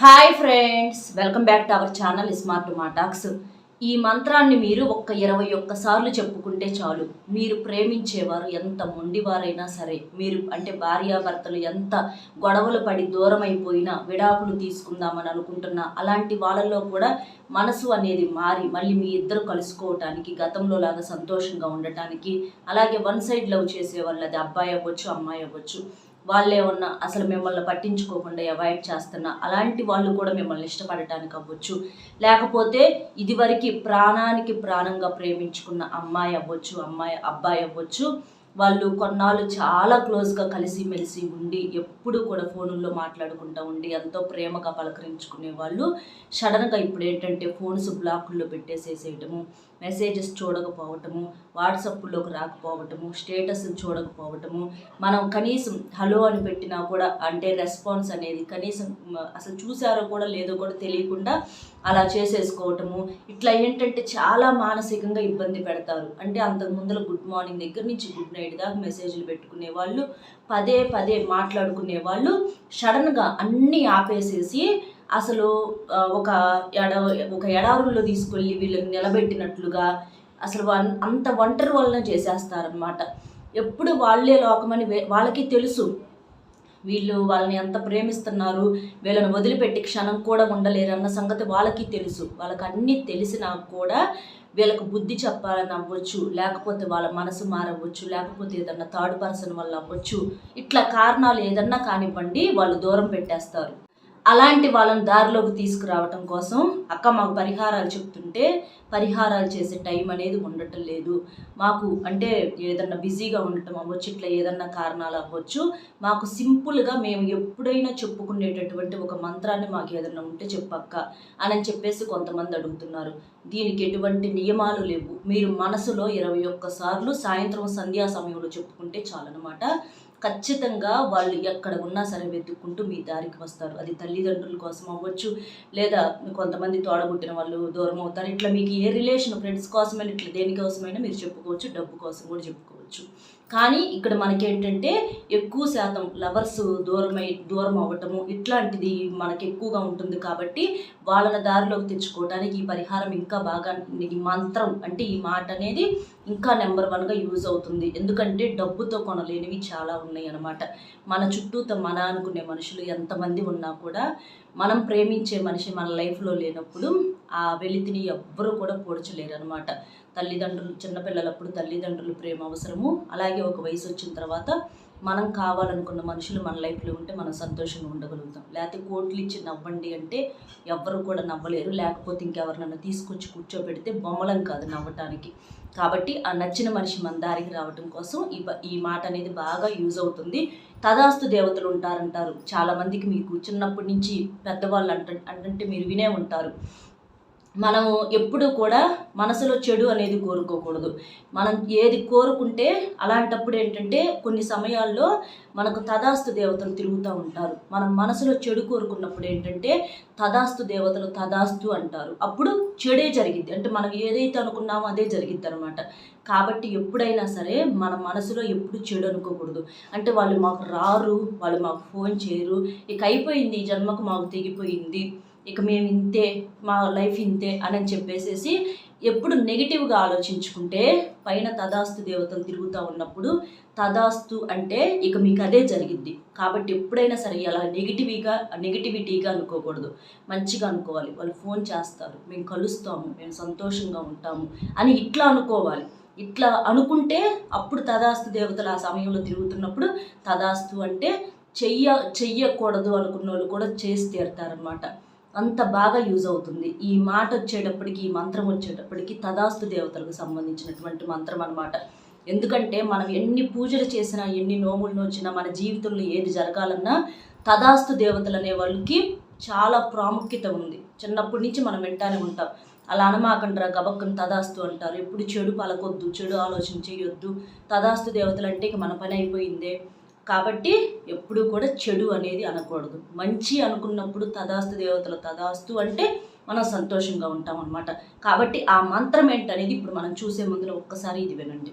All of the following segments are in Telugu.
Hi friends welcome back to our channel smart మాటాక్స్ ఈ మంత్రాన్ని మీరు ఒక్క ఇరవై ఒక్కసార్లు చెప్పుకుంటే చాలు. మీరు ప్రేమించేవారు ఎంత మొండివారైనా సరే మీరు అంటే భార్యాభర్తలు ఎంత గొడవలు పడి దూరం అయిపోయినా విడాకులు తీసుకుందామని అనుకుంటున్నా అలాంటి వాళ్ళల్లో కూడా మనసు అనేది మారి మళ్ళీ మీ ఇద్దరు కలుసుకోవటానికి గతంలో లాగా సంతోషంగా ఉండటానికి అలాగే వన్ సైడ్ లవ్ చేసే వాళ్ళది అబ్బాయి అవ్వచ్చు అమ్మాయి అవ్వచ్చు వాళ్ళే ఉన్న అసలు మిమ్మల్ని పట్టించుకోకుండా అవాయిడ్ చేస్తున్నా అలాంటి వాళ్ళు కూడా మిమ్మల్ని ఇష్టపడటానికి అవ్వచ్చు. లేకపోతే ఇదివరకు ప్రాణానికి ప్రాణంగా ప్రేమించుకున్న అమ్మాయి అవ్వచ్చు అమ్మాయి అబ్బాయి అవ్వచ్చు. వాళ్ళు కొన్నాళ్ళు చాలా క్లోజ్గా కలిసి మెలిసి ఉండి ఎప్పుడు కూడా ఫోనుల్లో మాట్లాడుకుంటూ ఉండి ఎంతో ప్రేమగా పలకరించుకునే వాళ్ళు సడన్గా ఇప్పుడు ఏంటంటే ఫోన్స్ బ్లాకుల్లో పెట్టేసేసేయటము మెసేజెస్ చూడకపోవటము వాట్సాప్లోకి రాకపోవటము స్టేటస్ చూడకపోవటము మనం కనీసం హలో అని పెట్టినా కూడా అంటే రెస్పాన్స్ అనేది కనీసం అసలు చూసారో కూడా లేదో కూడా తెలియకుండా అలా చేసేసుకోవటము. ఇట్లా ఏంటంటే చాలా మానసికంగా ఇబ్బంది పెడతారు. అంటే అంతకు ముందర గుడ్ మార్నింగ్ దగ్గర నుంచి గుడ్ నైట్ దాకా మెసేజ్లు పెట్టుకునే వాళ్ళు పదే పదే మాట్లాడుకునే వాళ్ళు సడన్గా అన్నీ ఆపేసేసి అసలు ఒక ఎడ ఒక ఎడారుల్లో తీసుకెళ్ళి వీళ్ళని నిలబెట్టినట్లుగా అసలు అంత ఒంటరి వలన చేసేస్తారనమాట ఎప్పుడు వాళ్ళే లోకమని వాళ్ళకి తెలుసు. వీళ్ళు వాళ్ళని ఎంత ప్రేమిస్తున్నారు వీళ్ళని వదిలిపెట్టి క్షణం కూడా ఉండలేరు అన్న సంగతి వాళ్ళకి తెలుసు. వాళ్ళకి అన్నీ తెలిసినా కూడా వీళ్ళకు బుద్ధి చెప్పాలని అవ్వచ్చు లేకపోతే వాళ్ళ మనసు మారవచ్చు లేకపోతే ఏదన్నా థర్డ్ పర్సన్ వల్ల అవ్వచ్చు. ఇట్లా కారణాలు ఏదన్నా కానివ్వండి వాళ్ళు దూరం పెట్టేస్తారు. అలాంటి వాళ్ళని దారిలోకి తీసుకురావటం కోసం అక్క మాకు పరిహారాలు చెప్తుంటే పరిహారాలు చేసే టైం అనేది ఉండటం లేదు. మాకు అంటే ఏదన్నా బిజీగా ఉండటం అవ్వచ్చు ఇట్లా ఏదన్నా కారణాలు అవ్వచ్చు. మాకు సింపుల్గా మేము ఎప్పుడైనా చెప్పుకునేటటువంటి ఒక మంత్రాన్ని మాకు ఏదన్నా ఉంటే చెప్పక్క అని చెప్పేసి కొంతమంది అడుగుతున్నారు. దీనికి ఎటువంటి నియమాలు లేవు. మీరు మనసులో ఇరవై ఒక్కసార్లు సాయంత్రం సంధ్యా సమయంలో చెప్పుకుంటే చాలన్నమాట. ఖచ్చితంగా వాళ్ళు ఎక్కడ ఉన్నా సరే వెతుక్కుంటూ మీ దారికి వస్తారు. అది తల్లిదండ్రుల కోసం అవ్వచ్చు లేదా కొంతమంది తోడబుట్టిన వాళ్ళు దూరం అవుతారు. ఇట్లా మీకు ఏ రిలేషన్ ఫ్రెండ్స్ కోసమైనా ఇట్లా దేనికోసమైనా మీరు చెప్పుకోవచ్చు డబ్బు కోసం కూడా చెప్పుకోవచ్చు. కానీ ఇక్కడ మనకేంటంటే ఎక్కువ శాతం లవర్స్ దూరమై దూరం అవ్వటము ఇట్లాంటిది మనకి ఎక్కువగా ఉంటుంది కాబట్టి వాళ్ళని దారిలోకి తెచ్చుకోవడానికి ఈ పరిహారం ఇంకా బాగా ఈ మంత్రం అంటే ఈ మాట అనేది ఇంకా నెంబర్ వన్గా యూజ్ అవుతుంది. ఎందుకంటే డబ్బుతో కొనలేనివి చాలా ఉన్నాయి అన్నమాట మన చుట్టూతో మన అనుకునే మనుషులు ఎంతమంది ఉన్నా కూడా మనం ప్రేమించే మనిషి మన లైఫ్లో లేనప్పుడు ఆ వెలితిని ఎవ్వరూ కూడా పోడ్చలేరు అనమాట తల్లిదండ్రులు చిన్నపిల్లలప్పుడు తల్లిదండ్రులు ప్రేమ అవసరము. అలాగే ఒక వయసు వచ్చిన తర్వాత మనం కావాలనుకున్న మనుషులు మన లైఫ్లో ఉంటే మనం సంతోషంగా ఉండగలుగుతాం. లేకపోతే కోట్లు ఇచ్చి నవ్వండి అంటే ఎవ్వరు కూడా నవ్వలేరు. లేకపోతే ఇంకెవరినన్నా తీసుకొచ్చి కూర్చోబెడితే బొమ్మలం కాదు నవ్వటానికి. కాబట్టి ఆ నచ్చిన మనిషి మన దారికి రావటం కోసం ఈ ఈ మాట అనేది బాగా యూజ్ అవుతుంది. తదాస్తు దేవతలు ఉంటారంటారు. చాలామందికి మీకు చిన్నప్పటి నుంచి పెద్దవాళ్ళు అంట అంటే మీరు వినే ఉంటారు. మనము ఎప్పుడు కూడా మనసులో చెడు అనేది కోరుకోకూడదు. మనం ఏది కోరుకుంటే అలాంటప్పుడు ఏంటంటే కొన్ని సమయాల్లో మనకు తదాస్తు దేవతలు తిరుగుతూ ఉంటారు. మనం మనసులో చెడు కోరుకున్నప్పుడు ఏంటంటే తదాస్తు దేవతలు తదాస్తు అంటారు. అప్పుడు చెడే జరిగిద్ది. అంటే మనం ఏదైతే అనుకున్నామో అదే జరిగిద్ది అనమాట కాబట్టి ఎప్పుడైనా సరే మన మనసులో ఎప్పుడు చెడు అనుకోకూడదు. అంటే వాళ్ళు మాకు రారు వాళ్ళు మాకు ఫోన్ చేయరు. ఇక అయిపోయింది ఈ జన్మకు మాకు తెగిపోయింది. ఇక మేము ఇంతే మా లైఫ్ ఇంతే అని చెప్పేసేసి ఎప్పుడు నెగిటివ్గా ఆలోచించుకుంటే పైన తదాస్తు దేవతలు తిరుగుతూ ఉన్నప్పుడు తదాస్తు అంటే ఇక మీకు అదే జరిగిద్ది. కాబట్టి ఎప్పుడైనా సరే అలా నెగిటివ్గా నెగిటివిటీగా అనుకోకూడదు. మంచిగా అనుకోవాలి. వాళ్ళు ఫోన్ చేస్తారు. మేము కలుస్తాము. మేము సంతోషంగా ఉంటాము అని ఇట్లా అనుకోవాలి. ఇట్లా అనుకుంటే అప్పుడు తదాస్తు దేవతలు ఆ సమయంలో తిరుగుతున్నప్పుడు తదాస్తు అంటే చెయ్య చెయ్యకూడదు అనుకున్న వాళ్ళు కూడా చేసి తీరుతారనమాట అంత బాగా యూజ్ అవుతుంది. ఈ మాట వచ్చేటప్పటికి ఈ మంత్రం వచ్చేటప్పటికి తదాస్తు దేవతలకు సంబంధించినటువంటి మంత్రం అన్నమాట. ఎందుకంటే మనం ఎన్ని పూజలు చేసినా ఎన్ని నోములు నోచినా మన జీవితంలో ఏది జరగాలన్నా తదాస్తు దేవతలు అనే వాళ్ళకి చాలా ప్రాముఖ్యత ఉంది. చిన్నప్పటి నుంచి మనం వింటానే ఉంటాం. అలా అనమాకండ్రా గబక్కను తదాస్తు అంటారు. ఎప్పుడు చెడు పలకొద్దు చెడు ఆలోచన చేయొద్దు. తదాస్తు దేవతలు అంటే ఇక మన పని అయిపోయిందే. కాబట్టి ఎప్పుడు కూడా చెడు అనేది అనకూడదు. మంచి అనుకున్నప్పుడు తదాస్తు దేవతల తదాస్తు అంటే మనం సంతోషంగా ఉంటాం అనమాట కాబట్టి ఆ మంత్రం ఏంటనేది ఇప్పుడు మనం చూసే ముందులో ఒక్కసారి ఇది వినండి.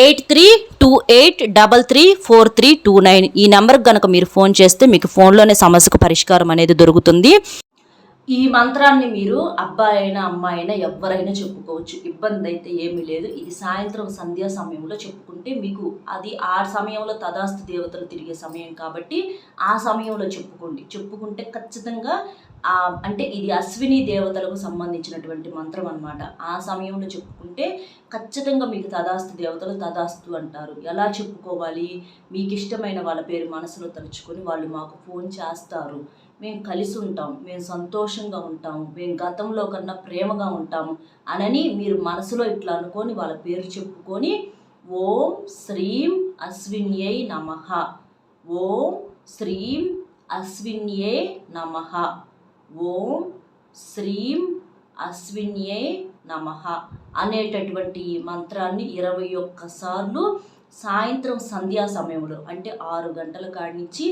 eight three two eight double three four three two nine. ఈ నెంబర్కి కనుక మీరు ఫోన్ చేస్తే మీకు ఫోన్లోనే సమస్యకు పరిష్కారం అనేది దొరుకుతుంది. ఈ మంత్రాన్ని మీరు అబ్బాయి అయినా అమ్మాయి అయినా ఎవరైనా చెప్పుకోవచ్చు. ఇబ్బంది అయితే ఏమీ లేదు. ఇది సాయంత్రం సంధ్యా సమయంలో చెప్పుకుంటే మీకు అది ఆ సమయంలో తదాస్తు దేవతలు తిరిగే సమయం కాబట్టి ఆ సమయంలో చెప్పుకోండి. చెప్పుకుంటే ఖచ్చితంగా అంటే ఇది అశ్విని దేవతలకు సంబంధించినటువంటి మంత్రం అనమాట ఆ సమయంలో చెప్పుకుంటే ఖచ్చితంగా మీకు తదాస్తు దేవతలు తదాస్తు అంటారు. ఎలా చెప్పుకోవాలి? మీకు ఇష్టమైన వాళ్ళ పేరు మనసులో తలుచుకొని వాళ్ళు మాకు ఫోన్ చేస్తారు. మేము కలిసి ఉంటాం. మేము సంతోషంగా ఉంటాము మేము గతంలో కన్నా ప్రేమగా ఉంటాము అనని మీరు మనసులో ఇట్లా అనుకొని వాళ్ళ పేరు చెప్పుకొని ఓం శ్రీం అశ్విన్యై నమః. ఓం శ్రీం అశ్విన్యే నమః. ఓం శ్రీం అశ్విన్యే నమ అనేటటువంటి ఈ మంత్రాన్ని ఇరవై ఒక్కసార్లు సాయంత్రం సంధ్యా సమయంలో అంటే ఆరు గంటల కాడి నుంచి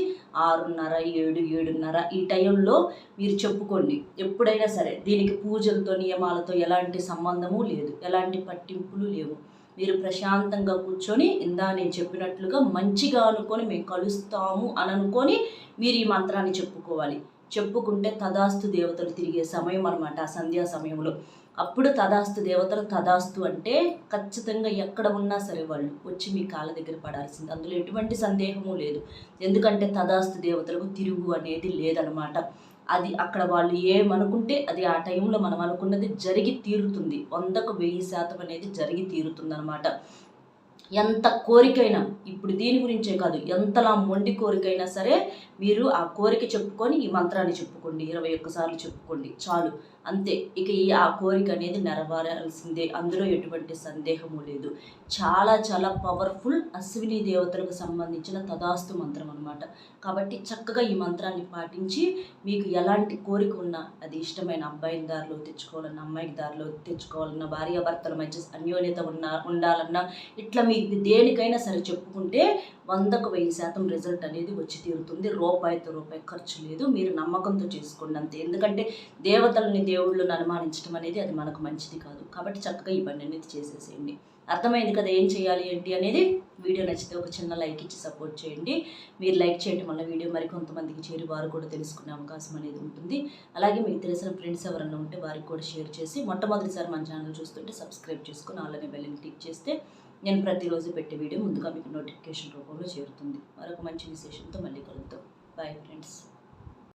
ఆరున్నర ఏడు ఏడున్నర ఈ టైంలో మీరు చెప్పుకోండి. ఎప్పుడైనా సరే దీనికి పూజలతో నియమాలతో ఎలాంటి సంబంధము లేదు ఎలాంటి పట్టింపులు లేవు. మీరు ప్రశాంతంగా కూర్చొని ఇందా నేను చెప్పినట్లుగా మంచిగా అనుకొని మేము కలుస్తాము అని అనుకొని మీరు ఈ మంత్రాన్ని చెప్పుకోవాలి. చెప్పుకుంటే తదాస్తు దేవతలు తిరిగే సమయం అనమాట ఆ సంధ్యా సమయంలో. అప్పుడు తదాస్తు దేవతలు తదాస్తు అంటే ఖచ్చితంగా ఎక్కడ ఉన్నా సరే వాళ్ళు వచ్చి మీ కాళ్ళ దగ్గర పడాల్సింది. అందులో ఎటువంటి సందేహము లేదు. ఎందుకంటే తదాస్తు దేవతలకు తిరుగు అనేది లేదనమాట అది అక్కడ వాళ్ళు ఏమనుకుంటే అది ఆ టైంలో మనం అనుకున్నది జరిగి తీరుతుంది. వందకు వెయ్యి శాతం అనేది జరిగి తీరుతుంది అనమాట ఎంత కోరికైనా ఇప్పుడు దీని గురించే కాదు ఎంతలా మొండి కోరికైనా సరే మీరు ఆ కోరిక చెప్పుకొని ఈ మంత్రాన్ని చెప్పుకోండి ఇరవై ఒక్కసార్లు చెప్పుకోండి చాలు. అంతే. ఇక ఈ ఆ కోరిక అనేది నెరవేరాల్సిందే. అందులో ఎటువంటి సందేహము లేదు. చాలా చాలా పవర్ఫుల్ అశ్విని దేవతలకు సంబంధించిన తదాస్తు మంత్రం అనమాట కాబట్టి చక్కగా ఈ మంత్రాన్ని పాటించి మీకు ఎలాంటి కోరిక ఉన్నా అది ఇష్టమైన అబ్బాయిని దారిలో తెచ్చుకోవాలన్నా అమ్మాయికి దారిలో తెచ్చుకోవాలన్నా భార్యాభర్తల మధ్య అన్యోన్యత ఉన్న ఉండాలన్నా ఇట్లా మీకు దేనికైనా సరే చెప్పుకుంటే వందకు వెయ్యి శాతం రిజల్ట్ అనేది వచ్చి తీరుతుంది. రూపాయితో రూపాయి ఖర్చు లేదు. మీరు నమ్మకంతో చేసుకోండి అంతే ఎందుకంటే దేవతలని దేవుళ్ళని అనుమానించడం అనేది అది మనకు మంచిది కాదు. కాబట్టి చక్కగా ఈ పని అనేది చేసేసేయండి. అర్థమైంది కదా ఏం చేయాలి ఏంటి అనేది? వీడియో నచ్చితే ఒక చిన్న లైక్ ఇచ్చి సపోర్ట్ చేయండి. మీరు లైక్ చేయడం వల్ల వీడియో మరి కొంతమందికి చేరి వారు కూడా తెలుసుకునే అవకాశం అనేది ఉంటుంది. అలాగే మీకు తెలిసిన ఫ్రెండ్స్ ఎవరైనా ఉంటే వారికి కూడా షేర్ చేసి మొట్టమొదటిసారి మన ఛానల్ చూస్తుంటే సబ్స్క్రైబ్ చేసుకుని అలానే బెల్లని క్లిక్ చేస్తే నేను ప్రతిరోజు పెట్టే వీడియో ముందుగా మీకు నోటిఫికేషన్ రూపంలో చేరుతుంది. మరొక మంచి విశేషంతో మళ్ళీ కలుద్దాం. Bye friends